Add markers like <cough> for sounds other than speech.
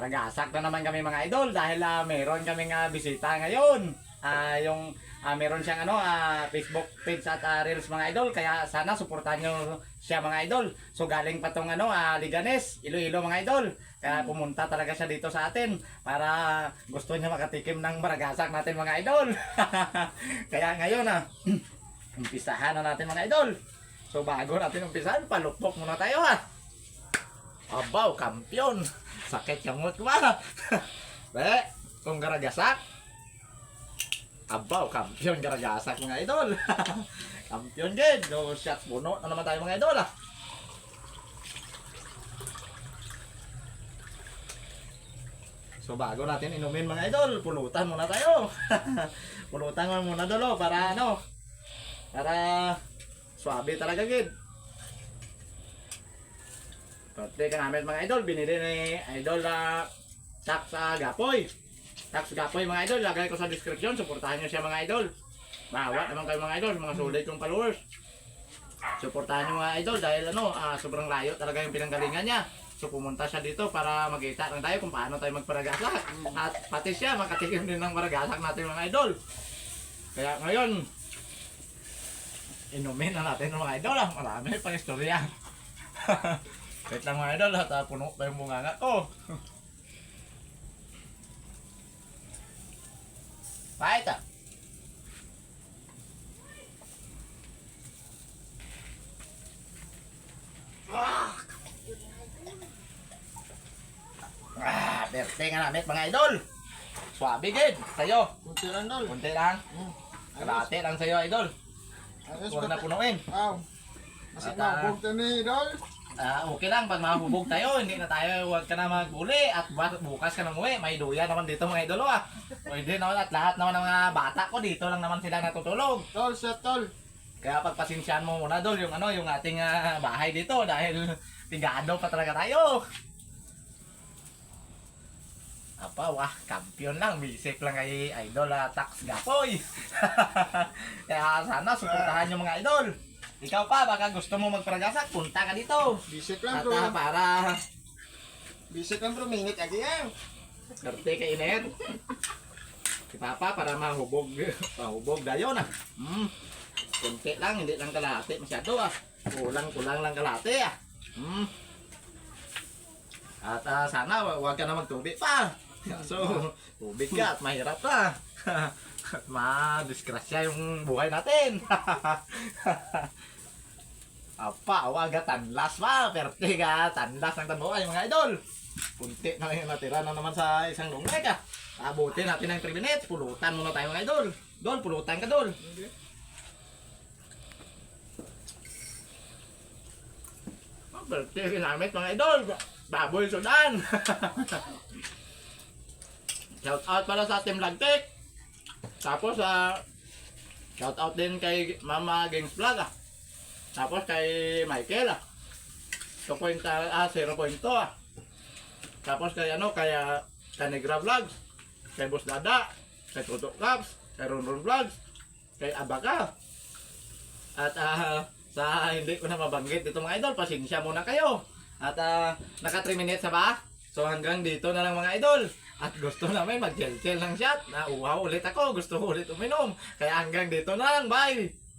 Aragasak na naman kami mga idol dahil ah, meron kaming ah, bisita ngayon. Ah, yung ah, meron siyang ano ah, Facebook page at ah, Reels mga idol kaya sana suportahan niyo siya mga idol. So galing pa tong ano ah, Liganes, Iloilo mga idol. Kaya pumunta talaga siya dito sa atin para gusto niya makatikim ng baragasak natin mga idol. <laughs> kaya ngayon ah, <clears throat> umpisahan na natin mga idol. So bago natin umpisahan, palukpok muna tayo ha. Abaw, kampiyon. Sakit yung mood ko? Be, kung garagasak. Abaw, kampiyon garagasak mga idol. <laughs> kampiyon din. No shots puno na naman tayo mga idol ah. So bago natin inumin mga idol, pulutan muna tayo. <laughs> pulutan muna dolo para ano? Para swabe talaga gid. Birthday ka namin mga idol, binili ni idol na tax sa Gapoy. Tax Gapoy mga idol, lagay ko sa description, suportahan nyo siya mga idol. Bawa naman kayo mga idol, mga sulit yung followers. Suportahan nyo mga idol dahil ano, ah, sobrang layo talaga yung pinanggalingan niya. So pumunta siya dito para magkita lang tayo kung paano tayo magparagasak. At pati siya makatikim din ng paragasak natin mga idol. Kaya ngayon, inumin na natin mga idol ah. Marami pang istorya. <laughs> Wait lang mga idol, at ah, puno pa yung bunganga ko. Kahit ah. Ah, berte nga namin mga idol. Swabe gid. Sa'yo. Kunti lang dol. Kunti lang. Hmm. Kalate lang sa'yo idol. Huwag na punuin. Aw. Masig At, ah, na bugta ni dol. Ah, okay lang pag mahubog tayo, hindi na tayo, huwag ka na magbuli at bu- bukas ka na umuwi, may duya naman dito mga idolo ah. Pwede naman at lahat naman ng mga bata ko dito lang naman sila natutulog. Tol, set tol. Kaya pagpasensyahan mo muna dol yung ano, yung ating ah, bahay dito dahil tigado pa talaga tayo. Apa, wah, kampiyon lang, bisip lang kay idol ah, tax gapoy. <laughs> Kaya sana suportahan yung mga idol. Ikaw pa, baka gusto mo magparagasak, punta ka dito. Bisik lang bro. para Bisik lang bro, minit agi yan. Karte ka init. Si Papa para mahubog, mahubog dayon ah. Hmm. Kunti lang, hindi lang kalahati masyado ah. Kulang-kulang lang kalahati ah. Hmm. At ah, sana wa- wag ka na magtubig pa. So, tubig ka at mahirap ka. at <laughs> ma-disgrasya yung buhay natin. <laughs> Apa, wag tanlas pa. Perte ka, tanlas ng yung mga idol. Kunti na lang yung natira na naman sa isang lunggay ka. Abutin natin ng 3 minutes. Pulutan muna tayo mga idol. Dol, pulutan ka dol. Oh, birthday ginamit mga idol. Baboy Sudan. <laughs> shout out para sa Team Lagtek. Tapos sa shout out din kay Mama Gangs Vlog ah. Tapos kay Michael ah. 2.0 ah 0.2 ah. Tapos kay ano kaya Kanigra Vlogs, kay Boss Dada, kay Tutok Caps, kay Ronron Vlogs, kay Abaka. At ah, sa hindi ko na mabanggit dito mga idol, pasensya muna kayo. At ah, naka 3 minutes ba? So hanggang dito na lang mga idol. At gusto namin mag-gel-gel ng shot. Nauhaw ulit ako. Gusto ko ulit uminom. Kaya hanggang dito na lang. Bye!